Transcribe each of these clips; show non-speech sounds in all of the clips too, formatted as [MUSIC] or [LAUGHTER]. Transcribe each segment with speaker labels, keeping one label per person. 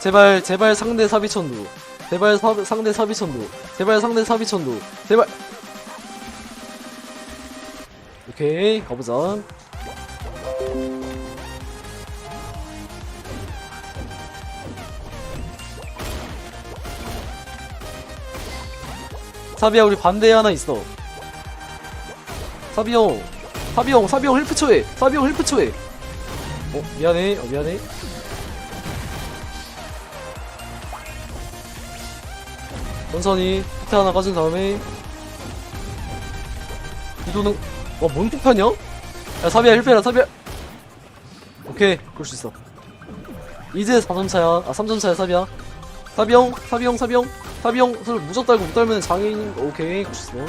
Speaker 1: 제발 제발 상대 사비천도. 제발 사, 상대 사비천도. 제발 상대 사비천도. 제발. 오케이 가보자. 사비야 우리 반대에 하나 있어. 사비 형. 사비 형 사비 형 헬프 초해. 사비 형 헬프 초해. 어 미안해. 어 미안해 천천히 히트 하나 가진 다음에. 이도는 와뭔 폭탄이야? 야 사비야 헬프해라 사비야. 오케이 그럴 수 있어. 이제 4점차야. 아 3점차야 사비야. 사비형 사비형 사비형. 사비형 술 무적 달고 못 달면 장애인. 오케이 그럴 수 있어.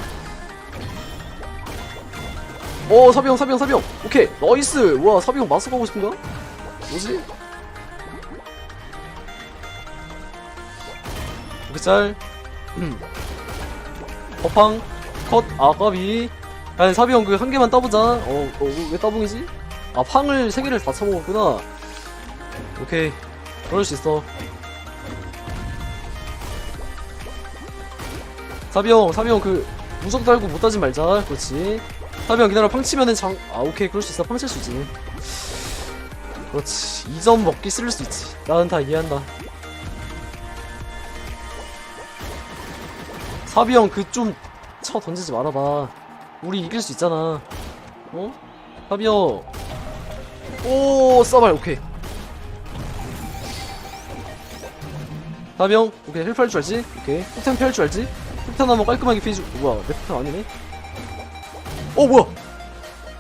Speaker 1: 오 사비형 사비형 사비형. 오케이 나이스. 와 사비형 마스 가고 싶은가? 뭐지? 이렇게 짤 버팡 컷 아까비. 야 사비 형 그 한 개만 따보자. 어, 어, 왜 따봉이지? 아 팡을 세 개를 다 쳐먹었구나. 오케이. 그럴 수 있어. 사비 형 사비 형 그 무적 달고 못 따지 말자. 그렇지. 사비 형 기다려. 팡 치면은 장.. 아 오케이. 그럴 수 있어. 팡 칠 수 있지. 그렇지. 2점 먹기 쓸수 있지. 나는 다 이해한다 사비 형 그 좀 쳐 던지지 말아봐 우리 이길 수 있잖아 어? 사비 형 오 써발 오케이 사비 형 오케이 헬프 할 줄 알지? 오케이 폭탄 피할 줄 알지? 폭탄 한번 깔끔하게 피해주 뭐야 내 폭탄 아니네? 어 뭐야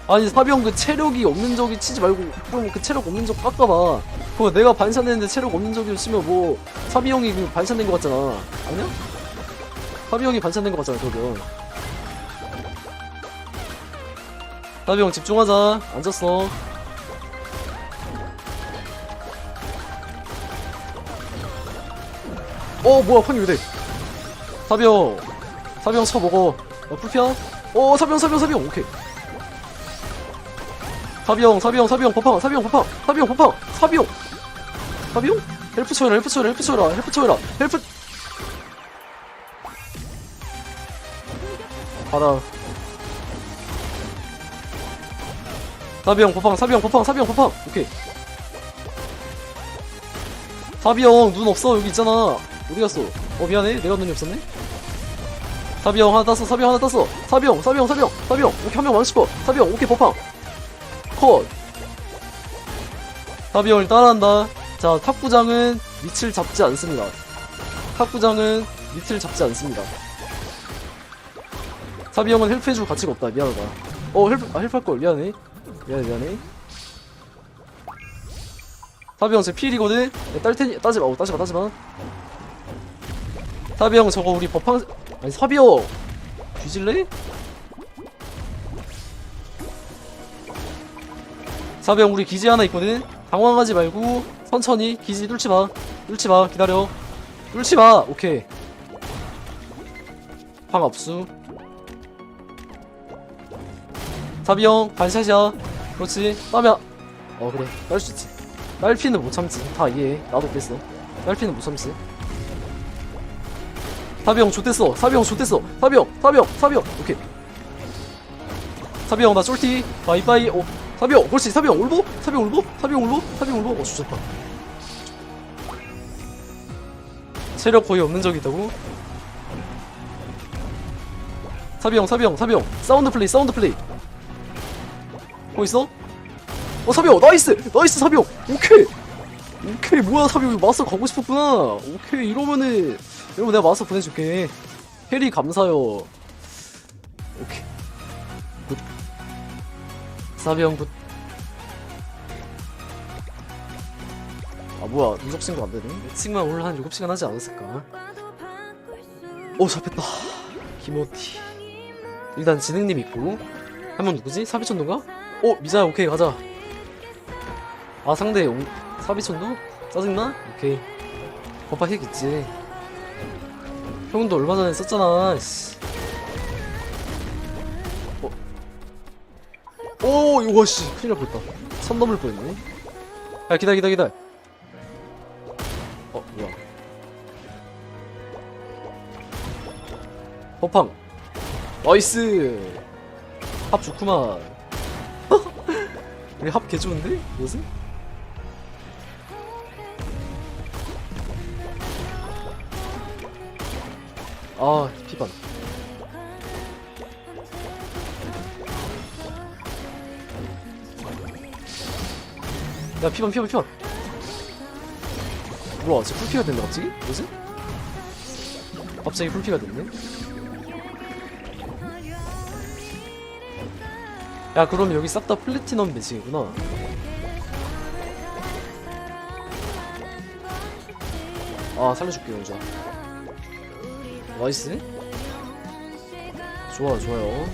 Speaker 1: 아니 사비 형 그 체력이 없는 적이 치지 말고 그럼 그 체력 없는 적 깎아봐 그거 내가 반샷했는데 체력 없는 적이 치면 뭐 사비 형이 그 반샷된 거 같잖아 아니야? 사비형이 반찬된 거 같잖아 그러면 사비형 집중하자. 앉았어. 어 뭐야 판이 왜돼 사비 형. 사비 형 쳐 먹어. 어 풀피야? 어 사비 형 사비 형 사비 형. 오케이. 사비 형 사비 형 사비 형 버팡 사비 형 버팡 사비 형 버팡 사비 형 사비 형. 헬프 쳐해라 헬프 쳐해라 헬프 쳐해라 헬프 쳐해라 헬프 받아 사비형 버팡 사비형 버팡 사비형 버팡. 오케이. 사비형 눈 없어 여기 있잖아. 어디 갔어? 어 미안해. 내가 눈이 없었네. 사비형 하나 땄어 사비형 하나 땄어. 사비형 사비형 사비형 사비형. 오케이 한명 망치고 사비형 오케이 버팡 컷. 사비형을 따라한다. 자 탁구장은 밑을 잡지 않습니다. 탁구장은 밑을 잡지 않습니다 사비 형은 헬프 해줄 가치가 없다. 미안하다. 어 헬프 아 헬프 할걸. 미안해. 미안해 미안해. 사비 형제 필이거든? 야, 딸 테니 따지마. 어 따지마 따지마. 사비 형 저거 우리 법황 아니 사비 형! 뒤질래? 사비 형 우리 기지 하나 있거든? 당황하지 말고 천천히 기지 뚫지마. 뚫지마. 기다려. 뚫지마! 오케이. 방 압수 사비형 반샷이야. 그렇지. 따면. 어 그래. 딸 수 있지. 딸피는 못 참지. 다 이해해. 나도 그랬어. 딸피는 못 참지. 사비형 좋댔어. 사비형 좋댔어. 사비형 사비형 사비형 오케이. 사비형 나 쫄티. 바이바이. 오. 사비형 그렇지. 사비형 올보? 사비형 올보? 사비형 올보? 사비형 올보? 어 좋다. 체력 거의 없는 적이 있다고? 사비형 사비형 사비형 사운드 플레이 사운드 플레이 뭐 있어? 어 사비오 나이스! 나이스 사비오! 오케이! 오케이 뭐야 사비오 마스터 가고 싶었구나. 오케이 이러면은 이러면 내가 마스터 보내줄게. 해리 감사요. 오케이. 굿. 사비형 굿아 아, 뭐야 누적 신고 안되네? 예측만 오늘 한 7시간 하지 않았을까? 오 잡혔다. 김호티. 일단 진행님 있고. 한 명 누구지? 사비천도가? 어 미자야 오케이 가자. 아 상대 용... 사비천도? 짜증나? 오케이. 버파 핵 있지. 형도 얼마 전에 썼잖아 씨. 어? 오 이거 씨 큰일 날 뻔했다. 선 넘을 뻔했네. 야 기다려 기다려 기다려. 어 뭐야. 호팡 나이스. 합 좋구만 우리 합 개좋은데? 뭐지? 아 피반 야 피반 피반 피반 뭐야 쟤 풀피가 됐네 갑자기? 뭐지? 갑자기 풀피가 됐네 야 그럼 여기 싹 다 플래티넘 매직이구나. 아 살려줄게 영자 나이스. 좋아 좋아요.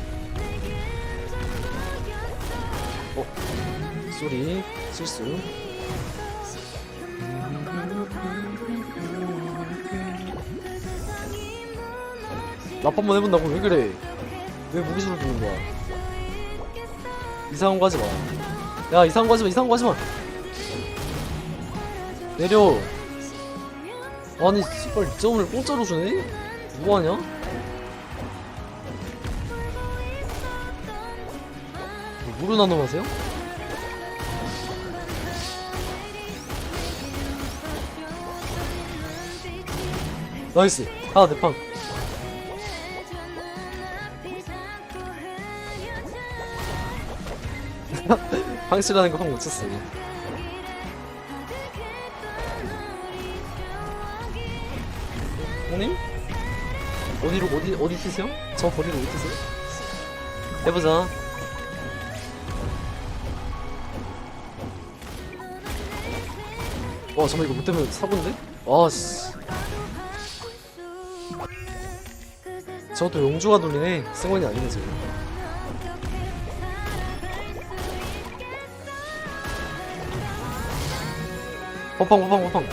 Speaker 1: 어 쏘리 실수. 랍 한번 해본다고 왜 그래? 왜 무기수를 두는 거야 이상한 거 하지 마. 야, 이상한 거 하지 마, 이상한 거 하지 마. 내려. 아니, 씨발, 점을 공짜로 주네? 뭐하냐? 나눔 하세요? 나이스. 하나 내 팡. [LAUGHS] 황실하는 거확 묻혔어. 형님? 어디로 어디 어디 튀세요? 저 거리로 어디 튀세요? 해보자. 와 잠깐 이거 못 때문에 사고인데? 아 씨. 저것도 용주가 돌리네. 승원이 아니네 지금. 호팡 호팡 호팡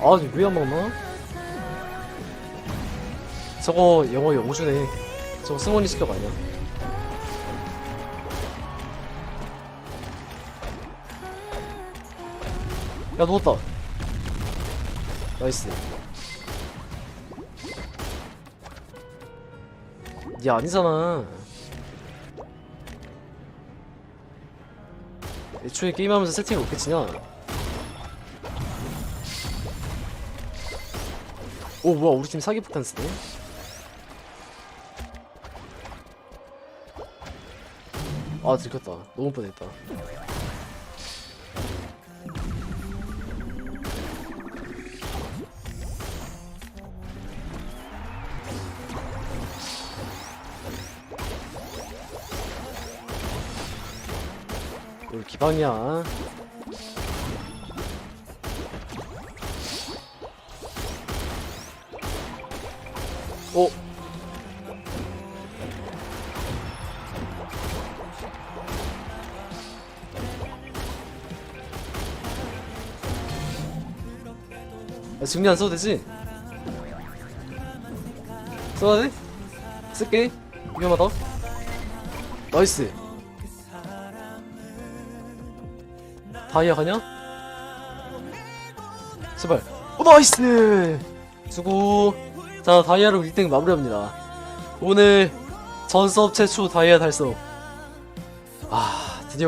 Speaker 1: 아니 왜안 먹나? 저거 영어 영주네. 저거 승원이 시켜가 아니야 야 누웠다. 나이스 얘 아니잖아. 애초에 게임하면서 세팅을 어떻게 치냐? 오 뭐야 우리 팀 사기 폭탄 쓰네? 아 들켰다. 너무 뻔했다. 여기 기방이야. 어? 야, 증리 안 써도 되지? 써야 돼? 쓸게. 위험하다. 나이스. 다이아 가냐? 제발. 오, 나이스! 수고. 자, 다이아로 1등 마무리합니다. 오늘 전 수업 최초 다이아 달성.